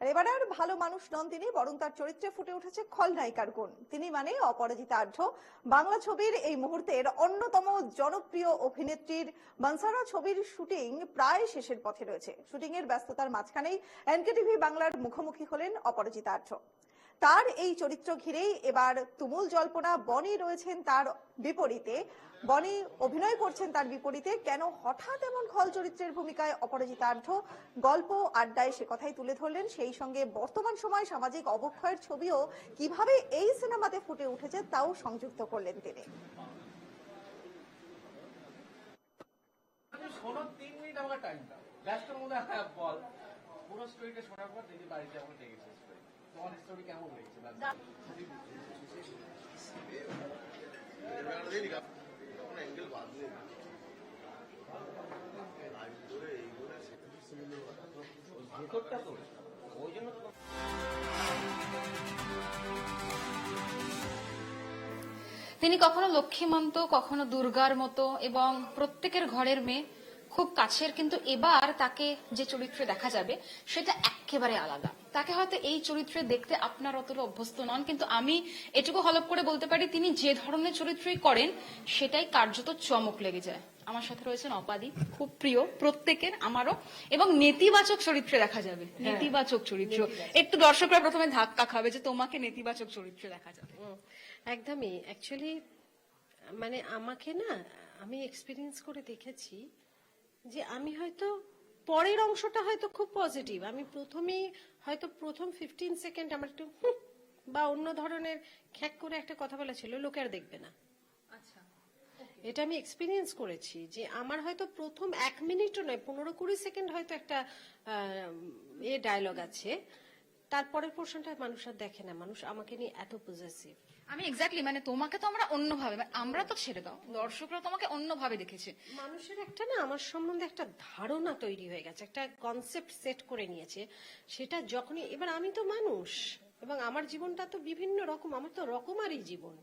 আর এবার আর ভালো মানুষ নন তিনি, বরং তার চরিত্রে ফুটে উঠেছে খলনায়িকার গুণ। তিনি মানে অপরাজিতা আঢ্য বাংলা ছবির এই মুহূর্তের অন্যতম জনপ্রিয় অভিনেত্রীর বানসারা ছবির শুটিং প্রায় শেষের পথে রয়েছে। শুটিং এর ব্যস্ততার মাঝখানেই এনকেটিভি বাংলার মুখোমুখি হলেন অপরাজিতা আঢ্য তার এই চরিত্র ঘিরেই এবার তুমুল জল্পনা বনি রয়েছেন তার বিপরীতে। বনি অভিনয় করছেন তার বিপরীতে কেন হঠাৎ এমন খল চরিত্রের ভূমিকায় অপরাজিতা আঢ্য গল্প আড্ডায় সে কথাই তুলে ধরলেন সেই সঙ্গে বর্তমান সময় সামাজিক অবক্ষয়ের ছবিও কীভাবে এই সিনেমাতে ফুটে উঠেছে তাও সংযুক্ত করলেন তিনি। শোনো তিন মিনিট আমাকে টাইম দাও। ব্যস্তর মধ্যে বল। পুরো স্টোরিটা শোনার পর দিদি বাড়িতে আমাকে ডেকে শেষ করি। তোমার স্টোরি কেমন লেগেছে ভেতরটা তো ওই জন্য তো তিনি কখনো লক্ষ্মীমন্ত, কখনো দুর্গার মতো এবং প্রত্যেকের ঘরের মেয়ে খুব কাছের কিন্তু এবার তাকে যে চরিত্রে দেখা যাবে সেটা একেবারে আলাদা। তাকে হয়তো এই চরিত্রে দেখতে আপনার অতটা অভ্যস্ত নন কিন্তু আমি এটুকু হলপ করে বলতে পারি তিনি যে ধরনের চরিত্রই করেন সেটাই কার্যত চমক লেগে যায়। আমার সাথে রয়েছেন অপাদি খুব প্রিয় প্রত্যেকের আমারও এবং নেতিবাচক চরিত্রে দেখা যাবে। নেতিবাচক চরিত্র। একটু দর্শকরা প্রথমে ধাক্কা খাবে যে তোমাকে নেতিবাচক চরিত্রে দেখা যাবে। একদমই। অ্যাকচুয়ালি মানে আমাকে না আমি এক্সপিরিয়েন্স করে দেখেছি যে আমি হয়তো পরের অংশটা হয়তো খুব পজিটিভ আমি প্রথমেই হয়তো প্রথম ফিফটিন সেকেন্ড আমার একটু বা অন্য ধরনের খ্যাক করে একটা কথা বলা ছিল লোকে আর দেখবে না। এটা আমি এক্সপিরিয়েন্স করেছি যে আমার হয়তো প্রথম এক মিনিটও নয় পনেরো কুড়ি সেকেন্ড হয়তো একটা এ ডায়লগ আছে। তারপরের পোর্শনটা মানুষ আর দেখে না। মানুষ আমাকে নিয়ে এত পজেসিভ আমি এক্স্যাক্টলি মানে তোমাকে তো আমরা অন্যভাবে মানে আমরা তো ছেড়ে দাও। দর্শকরা তোমাকে অন্যভাবে দেখেছে। মানুষের একটা না, আমার সম্বন্ধে একটা ধারণা তৈরি হয়ে গেছে, একটা কনসেপ্ট সেট করে নিয়েছে। সেটা যখনই, এবার আমি তো মানুষ, এবং আমার জীবনটা তো বিভিন্ন রকম, আমার তো রকমারই জীবন।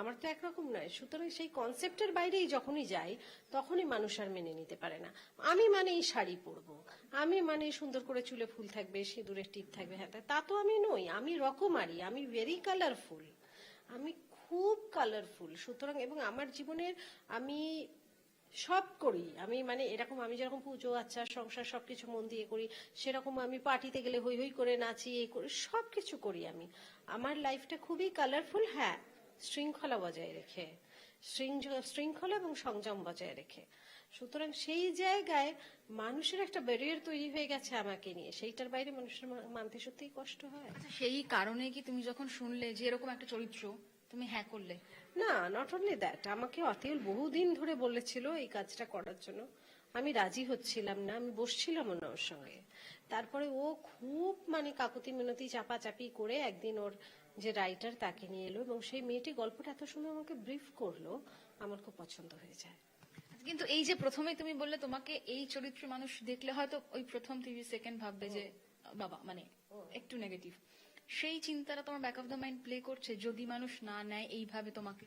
আমার তো একরকম নয়, সুতরাং সেই কনসেপ্টের বাইরেই যখনই যাই, তখনই মানুষ আর মেনে নিতে পারে না। আমি মানে এই শাড়ি পরবো, আমি মানে সুন্দর করে চুলে ফুল থাকবে, সিঁদুরের টিপ থাকবে হ্যাঁ তা তো আমি নই, আমি রকমারি, আমি ভেরি কালারফুল আমি খুব কালারফুল সুতরাং এবং আমার জীবনের আমি সব করি। আমি মানে এরকম আমি যেরকম পুজো আচ্ছা সংসার সবকিছু মন দিয়ে করি, সেরকম আমি পার্টিতে গেলে হই হই করে নাচি, এই করি সবকিছু করি আমি। আমার লাইফটা খুবই কালারফুল হ্যাঁ শৃঙ্খলা বজায় রেখে শৃঙ্খলা এবং সংযম বজায় রেখে। সুতরাং সেই জায়গায় মানুষের একটা ব্যারিয়ার তৈরি হয়ে গেছে আমাকে নিয়ে। সেইটার বাইরে মানুষের মানতে সত্যিই কষ্ট হয়। আচ্ছা সেই কারণে কি তুমি যখন শুনলে যে এরকম একটা চরিত্র তুমি হ্যাঁ করলে? না নট অনলি দ্যাট আমাকে অতিউল বহুদিন ধরে বলেছিল এই কাজটা করার জন্য। আমি রাজি হচ্ছিলাম না আমি বসছিলাম না ওর সঙ্গে। তারপরে ও খুব মানে কাকুতি মিনতি চাপাচাপি করে একদিন ওর যে রাইটার তাকে নিয়ে এলো এবং সেই মেয়েটি গল্পটা এত সুন্দর আমাকে ব্রিফ করল আমার খুব পছন্দ হয়ে যায়। কিন্তু এই যে প্রথমে তুমি বললে তোমাকে এই চরিত্রে মানুষ দেখলে হয়তো ওই প্রথম তিরিশ সেকেন্ড ভাববে যে, বাবা মানে একটু নেগেটিভ সেই চিন্তাটা তোমার back of the mind play করছে যদি মানুষ না নেয় এইভাবে তোমাকে?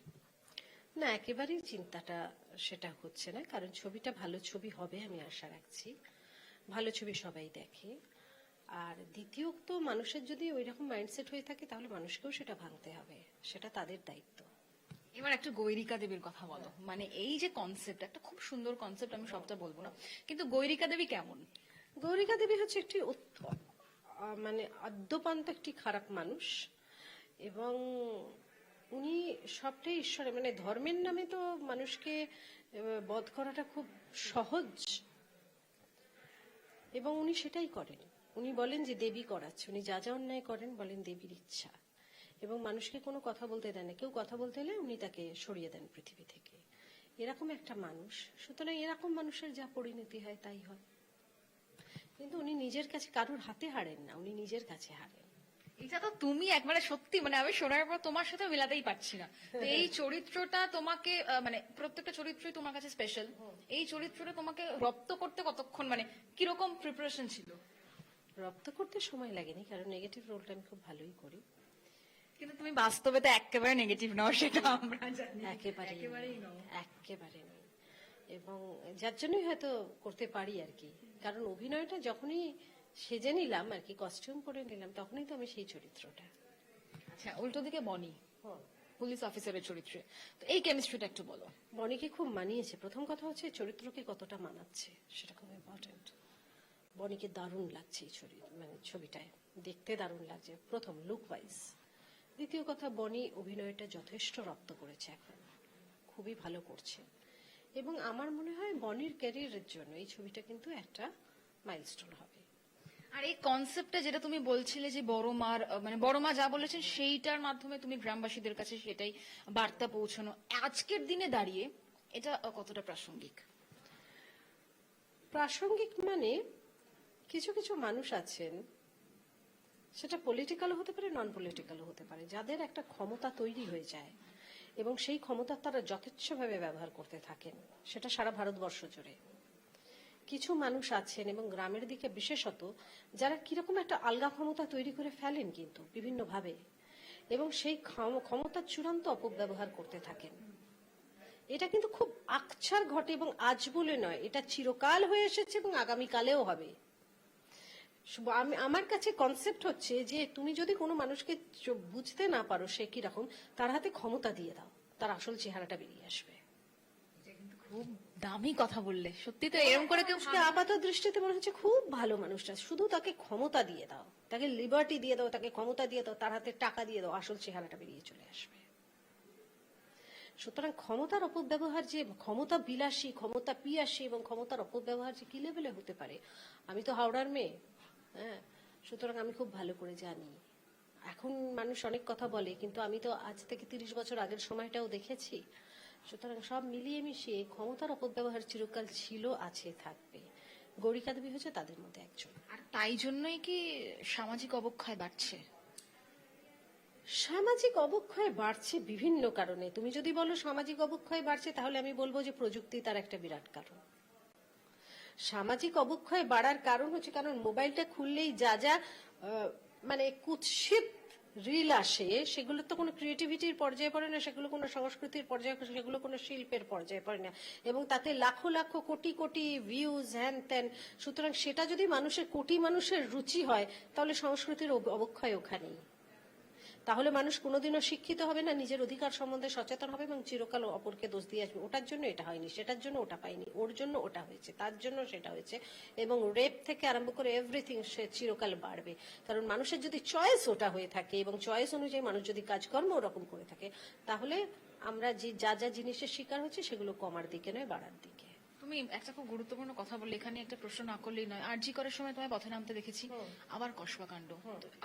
না, একেবারেই চিন্তাটা সেটা হচ্ছে না, কারণ ছবিটা ভালো ছবি হবে আমি আশা রাখছি। ভালো ছবি সবাই দেখে। আর দ্বিতীয়ত মানুষের যদি ওই রকম মাইন্ডসেট হয়ে থাকে তাহলে মানুষকেও সেটা ভাঙতে হবে, সেটা তাদের দায়িত্ব। এবার একটা গৈরিকা দেবীর কথা বলো। মানে এই যে কনসেপ্ট একটা খুব সুন্দর কনসেপ্ট আমি সবটা বলব না। কিন্তু গৈরিকা দেবী কেমন? গৌরিকা দেবী হচ্ছে একটি মানে আদ্যপান্ত একটি খারাপ মানুষ। এবং উনি সবটাই ঈশ্বরে মানে ধর্মের নামে তো মানুষকে বধ করাটা খুব সহজ। এবং উনি সেটাই করেন। উনি বলেন যে দেবী করাচ্ছে। উনি যা যা অন্যায় করেন বলেন দেবীর ইচ্ছা। এবং মানুষকে কোনো কথা বলতে দেন না। কেউ কথা বলতে এলে উনি তাকে সরিয়ে দেন পৃথিবী থেকে। এরকম একটা মানুষ। সুতরাং এরকম মানুষের যা পরিণতি হয় তাই হয়। কিন্তু উনি নিজের কাছে কারোর হাতে হারেন না। উনি নিজের কাছে হারেন। এটা তো তুমি একবারে সত্যি মানে আমি শোনার পর তোমার সাথে মিলাতেই পারছি না। তো এই চরিত্রটা তোমাকে মানে প্রত্যেকটা চরিত্রই তোমার কাছে স্পেশাল এই চরিত্রটা তোমাকে রপ্ত করতে কতক্ষণ মানে কীরকম প্রিপারেশন ছিল? রপ্ত করতে সময় লাগেনি কারণ নেগেটিভ রোলটা আমি খুব ভালোই করি। কিন্তু তুমি বাস্তবে তো একেবারে নেগেটিভ নাও সেটা আমরা জানি। একেবারে একেবারেই নও। একেবারে এবং যার জন্যই হয়তো করতে পারি আর কি। কারণ অভিনয়টা যখনই সেজে নিলাম আর কি কস্টিউম পরে নিলাম তখনই তো আমি সেই চরিত্রটা। আচ্ছা উল্টো দিকে বনি পুলিশ অফিসারের চরিত্রে। তো এই কেমিস্ট্রিটা একটু বলো। বনিকে খুব মানিয়েছে। প্রথম কথা হচ্ছে চরিত্রকে কতটা মানাচ্ছে সেটা খুব ইম্পর্টেন্ট বনিকে দারুণ লাগছে এই ছবি মানে ছবিটায়। দেখতে দারুণ লাগছে প্রথম লুক ওয়াইজ দ্বিতীয় কথা বনি অভিনয়টা যথেষ্ট রপ্ত করেছে এখন। খুবই ভালো করছে। এবং আমার মনে হয় বনির ক্যারিয়ারের জন্য এই ছবিটা কিন্তু একটা মাইলস্টোন হবে। আর এই কনসেপ্টটা যেটা তুমি বলছিলে যে বড় মার মানে বড় মা যা বলেছেন সেইটার মাধ্যমে তুমি গ্রামবাসীদের কাছে সেটাই বার্তা পৌঁছানো। আজকের দিনে দাঁড়িয়ে এটা কতটা প্রাসঙ্গিক? প্রাসঙ্গিক মানে কিছু কিছু মানুষ আছেন সেটা পলিটিক্যালও হতে পারে নন পলিটিক্যালও হতে পারে। যাদের একটা ক্ষমতা তৈরি হয়ে যায় এবং সেই ক্ষমতা তারা যথেচ্ছভাবে ব্যবহার করতে থাকেন, সেটা সারা ভারতবর্ষ জুড়ে। কিছু মানুষ আছেন এবং গ্রামের দিকে বিশেষত, যারা কীরকম একটা আলগা ক্ষমতা তৈরি করে ফেলেন কিন্তু বিভিন্নভাবে এবং সেই ক্ষম- ক্ষমতার চূড়ান্ত অপব্যবহার করতে থাকেন। এটা কিন্তু খুব আকছার ঘটে এবং আজ বলে নয়, এটা চিরকাল হয়ে এসেছে এবং আগামীকালেও হবে। আমি আমার কাছে কনসেপ্ট হচ্ছে যে তুমি যদি কোনো মানুষকে বুঝতে না পারো সে কি রকম তার হাতে ক্ষমতা দিয়ে দাও। তার আসল চেহারাটা বেরিয়ে আসবে। খুব দামি কথা বললে। সত্যি তো এরকম করে কেউ আপাত দৃষ্টিতে মনে হচ্ছে খুব ভালো মানুষটা। শুধু তাকে ক্ষমতা দিয়ে দাও। তাকে লিবার্টি দিয়ে দাও তাকে ক্ষমতা দিয়ে দাও তার হাতে টাকা দিয়ে দাও আসল চেহারাটা বেরিয়ে চলে আসবে। সুতরাং ক্ষমতার অপব্যবহার যে ক্ষমতা বিলাসী ক্ষমতা পিয়াসী এবং ক্ষমতার অপব্যবহার যে কি লেভেলে হতে পারে? আমি তো হাওড়ার মেয়ে। হ্যাঁ? সুতরাং আমি খুব ভালো করে জানি। এখন মানুষ অনেক কথা বলে কিন্তু আমি তো আজ থেকে তিরিশ বছর আগের সময়টাও দেখেছি। সুতরাং সব মিলিয়ে মিশিয়ে ক্ষমতার অপব্যবহার চিরকাল ছিল আছে থাকবে। গৌরিকা দেবী হচ্ছে তাদের মধ্যে একজন। আর তাই জন্যই কি সামাজিক অবক্ষয় বাড়ছে? সামাজিক অবক্ষয় বাড়ছে বিভিন্ন কারণে। তুমি যদি বলো সামাজিক অবক্ষয় বাড়ছে তাহলে আমি বলব যে প্রযুক্তি তার একটা বিরাট কারণ। সামাজিক অবক্ষয় বাড়ার কারণ হচ্ছে কারণ মোবাইলটা খুললেই যা যা মানে কুৎসিত রিল আসে, সেগুলো তো কোনো ক্রিয়েটিভিটির পর্যায়ে পড়ে না, সেগুলো কোনো সংস্কৃতির পর্যায়ে সেগুলো কোনো শিল্পের পর্যায়ে পড়ে না। এবং তাতে লাখো লাখো কোটি কোটি ভিউজ হ্যান ত্যান সুতরাং সেটা যদি মানুষের, কোটি মানুষের রুচি হয়, তাহলে সংস্কৃতির অবক্ষয় ওখানেই। তাহলে মানুষ কোনোদিনও শিক্ষিত হবে না, নিজের অধিকার সম্বন্ধে সচেতন হবে এবং চিরকাল অপরকে দোষ দিয়ে আসবে। ওটার জন্য এটা হয়নি, সেটার জন্য ওটা পায়নি, ওর জন্য ওটা হয়েছে, তার জন্য সেটা হয়েছে এবং রেপ থেকে আরম্ভ করে এভরিথিং সে চিরকাল বাড়বে। কারণ মানুষের যদি চয়েস ওটা হয়ে থাকে এবং চয়েস অনুযায়ী মানুষ যদি কাজকর্ম ওরকম করে থাকে, তাহলে আমরা যে যা যা জিনিসের শিকার হচ্ছে সেগুলো কমার দিকে নয়, বাড়ার দিকে। তুমি একটা খুব গুরুত্বপূর্ণ কথা বললে এখানে একটা প্রশ্ন না করলেই নয়। আরজি করার সময় তোমায় পথে নামতে দেখেছি। আবার কসবা কাণ্ড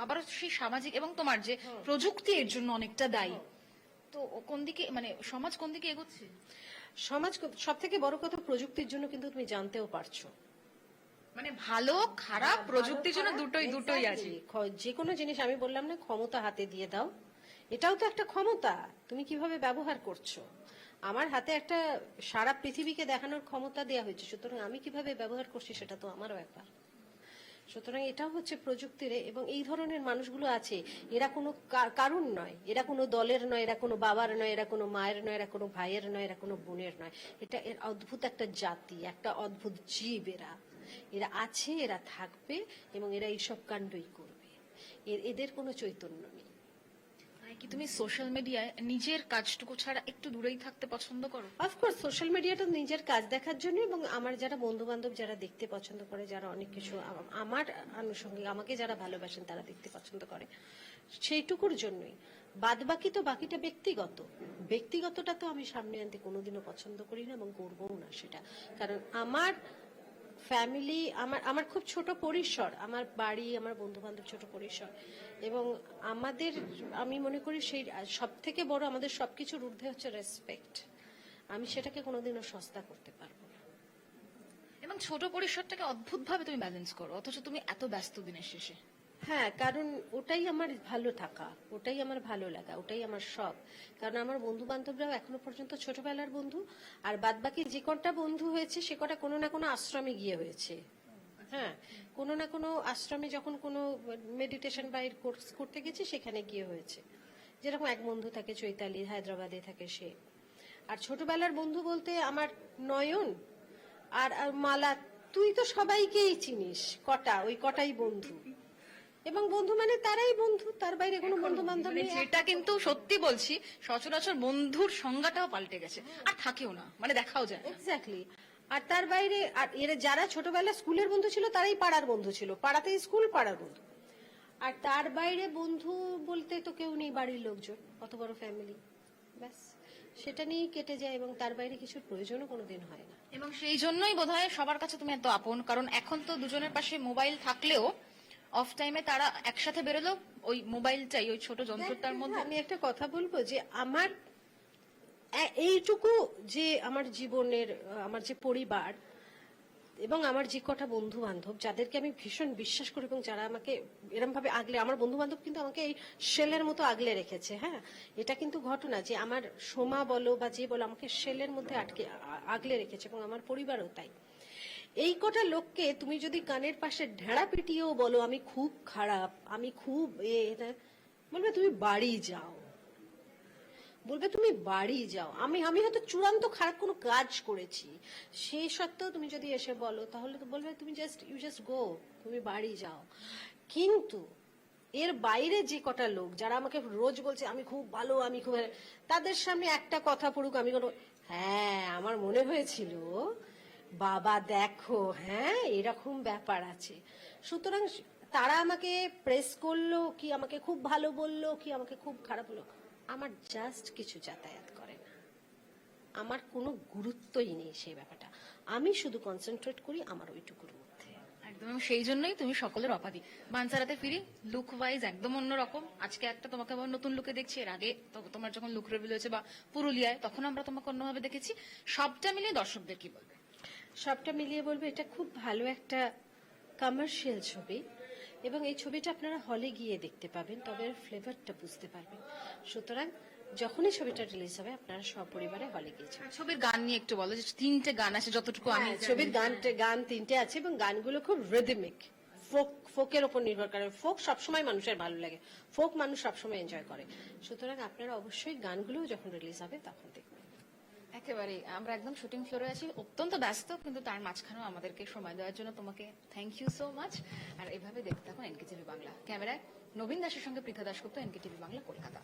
আবার সেই সামাজিক এবং তোমার যে প্রযুক্তি এর জন্য অনেকটা দায়ী। তো কোন দিকে মানে সমাজ কোন দিকে এগোচ্ছে? সমাজ সব থেকে বড় কথা প্রযুক্তির জন্য কিন্তু তুমি জানতেও পারছ। মানে ভালো খারাপ প্রযুক্তির জন্য দুটোই দুটোই আছে যে কোনো জিনিস আমি বললাম না ক্ষমতা হাতে দিয়ে দাও। এটাও তো একটা ক্ষমতা। তুমি কীভাবে ব্যবহার করছ? আমার হাতে একটা সারা পৃথিবীকে দেখানোর ক্ষমতা দেওয়া হয়েছে। সুতরাং আমি কীভাবে ব্যবহার করছি সেটা তো আমারও ব্যাপার। সুতরাং এটাও হচ্ছে প্রযুক্তির এবং এই ধরনের মানুষগুলো আছে, এরা কোনো কা- কারুর নয়। এরা কোনো দলের নয়, এরা কোনো বাবার নয়, এরা কোনো মায়ের নয়, এরা কোনো ভাইয়ের নয়, এরা কোনো বোনের নয়। এটা এর অদ্ভুত একটা জাতি, একটা অদ্ভুত জীব এরা। এরা আছে, এরা থাকবে এবং এরা এইসব কাণ্ডই করবে। এদের কোনো চৈতন্য নেই। কি তুমি সোশ্যাল মিডিয়ায় নিজের কাজটুকু ছাড়া একটু দূরেই থাকতে পছন্দ করো? অফকোর্স সোশ্যাল মিডিয়াটা নিজের কাজ দেখার জন্য এবং আমার যারা বন্ধু বান্ধব যারা দেখতে পছন্দ করে, যারা অনেক কিছু আমার আনুষঙ্গিক, আমাকে যারা ভালোবাসেন তারা দেখতে পছন্দ করে। সেইটুকুর জন্যই। বাদ বাকি তো বাকিটা ব্যক্তিগত। ব্যক্তিগতটা তো আমি সামনে আনতে কোনোদিনও পছন্দ করি না এবং করবও না সেটা। কারণ আমার ফ্যামিলি আমার আমার খুব ছোট পরিসর, আমার বাড়ি, আমার বন্ধু বান্ধব ছোট পরিসর। এবং আমাদের, আমি মনে করি সেই সব থেকে বড় আমাদের সবকিছুর ঊর্ধ্বে হচ্ছে রেসপেক্ট আমি সেটাকে কোনোদিনও সস্তা করতে পারব না। এবং ছোট পরিসরটাকে অদ্ভুত ভাবে তুমি ব্যালেন্স করো, অথচ তুমি এত ব্যস্ত দিনের শেষে। হ্যাঁ কারণ ওটাই আমার ভালো থাকা, ওটাই আমার ভালো লাগা, ওটাই আমার শখ। কারণ আমার বন্ধু বান্ধবরাও এখনও পর্যন্ত ছোটবেলার বন্ধু, আর বাদ বাকি যে কটা বন্ধু হয়েছে, সে কটা কোনো না কোনো আশ্রমে গিয়ে হয়েছে। হ্যাঁ কোনো না কোনো আশ্রমে যখন কোনো মেডিটেশন বা এর কোর্স করতে গেছি, সেখানে গিয়ে হয়েছে। যেরকম এক বন্ধু থাকে, চৈতালি, হায়দ্রাবাদে থাকে সে। আর ছোটবেলার বন্ধু বলতে আমার নয়ন আর মালা, তুই তো সবাইকেই চিনিস, কটা, ওই কটাই বন্ধু। এবং বন্ধু মানে তারাই বন্ধু তার বাইরে কোনো বন্ধু বান্ধব মানে নেই। যেটা কিন্তু সত্যি বলছি সচরাচর বন্ধুর সংজ্ঞাটাও পাল্টে গেছে। আর থাকেও না মানে দেখাও যায় এক্স্যাক্টলি আর তার বাইরে আর এর যারা ছোটবেলা স্কুলের বন্ধু ছিল তারাই পাড়ার বন্ধু ছিল। পাড়াতে স্কুল পাড়ার বন্ধু। আর তার বাইরে বন্ধু বলতে তো কেউ নেই বাড়ির লোকজন অত বড় ফ্যামিলি ব্যাস সেটা নিয়েই কেটে যায় এবং তার বাইরে কিছুর প্রয়োজনও কোনোদিন হয় না। এবং সেই জন্যই বোধহয় সবার কাছে তুমি এত আপন কারণ এখন তো দুজনের পাশে মোবাইল থাকলেও অফ টাইমে তারা একসাথে বেরোলো ওই মোবাইলটাই ওই ছোট যন্ত্রটার মধ্যে। আমি একটা কথা বলব যে আমার এইটুকু যে আমার জীবনের আমার যে পরিবার এবং আমার যে কটা বন্ধু বান্ধব যাদেরকে আমি ভীষণ বিশ্বাস করি এবং যারা আমাকে এরম ভাবে আগলে আমার বন্ধু বান্ধব কিন্তু আমাকে এই শেলের মতো আগলে রেখেছে হ্যাঁ? এটা কিন্তু ঘটনা যে আমার সোমা বলো বা যে বলো আমাকে শেলের মধ্যে আটকে আগলে রেখেছে এবং আমার পরিবারও তাই। এই কটা লোককে তুমি যদি কানের পাশে ঢেড়া পিটিয়েও বলো, আমি খুব খারাপ, আমি খুব এ বলবে তুমি বাড়ি যাও। বলবে তুমি বাড়ি যাও। আমি আমি হয়তো চূড়ান্ত খারাপ কোনো কাজ করেছি। সে সত্ত্বেও তুমি যদি এসে বলো, তাহলে তো বলবে তুমি জাস্ট ইউ জাস্ট গো তুমি বাড়ি যাও। কিন্তু এর বাইরে যে কটা লোক, যারা আমাকে রোজ বলছে, আমি খুব ভালো, আমি খুব তাদের সামনে একটা কথা পড়ুক, আমি কোনো হ্যাঁ আমার মনে হয়েছিল বাবা, দেখো হ্যাঁ এরকম ব্যাপার আছে। সুতরাং তারা আমাকে প্রেস করল, কি আমাকে খুব ভালো বলল, কি আমাকে খুব খারাপ বলল। আমার জাস্ট কিছু যাতায়াত করে না। আমার কোনো গুরুত্বই নেই সেই ব্যাপারটা। আমি শুধু কনসেন্ট্রেট করি আমার ওইটুকুর মধ্যে। একদম সেই জন্যই তুমি সকলের অপাধি। বানসারাতে ফিরি লুক ওয়াইজ একদম অন্যরকম। আজকে একটা তোমাকে আবার নতুন লুকে দেখছি, এর আগে তোমার যখন লুক রিভিল হয়েছে বা পুরুলিয়ায়, তখন আমরা তোমাকে অন্যভাবে দেখেছি। সবটা মিলিয়ে দর্শকদের কি বলবে? সবটা মিলিয়ে বলব এটা খুব ভালো একটা কমার্শিয়াল ছবি। এবং এই ছবিটা আপনারা হলে গিয়ে দেখতে পাবেন তবে এর ফ্লেভারটা বুঝতে পারবেন। সুতরাং যখনই ছবিটা রিলিজ হবে আপনারা সপরিবারে হলে গিয়েছেন ছবির গান নিয়ে একটু বলো যে তিনটে গান আছে যতটুকু আমি হ্যাঁ, ছবির গান গান তিনটে আছে এবং গানগুলো খুব রিদমিক ফোক ফোকের ওপর নির্ভর করে। ফোক সবসময় মানুষের ভালো লাগে। ফোক মানুষ সবসময় এনজয় করে। সুতরাং আপনারা অবশ্যই গানগুলো যখন রিলিজ হবে তখন দেখবেন একেবারে আমরা একদম শুটিং ফ্লোরে আছি। অত্যন্ত ব্যস্ত, কিন্তু তার মাঝখানেও আমাদেরকে সময় দেওয়ার জন্য তোমাকে থ্যাংক ইউ সো মাচ আর এভাবে দেখতে থাকুন এনকে টিভি বাংলা। ক্যামেরায় নবীন দাসের সঙ্গে পৃথা দাসগুপ্ত এনকে টিভি বাংলা, কলকাতা।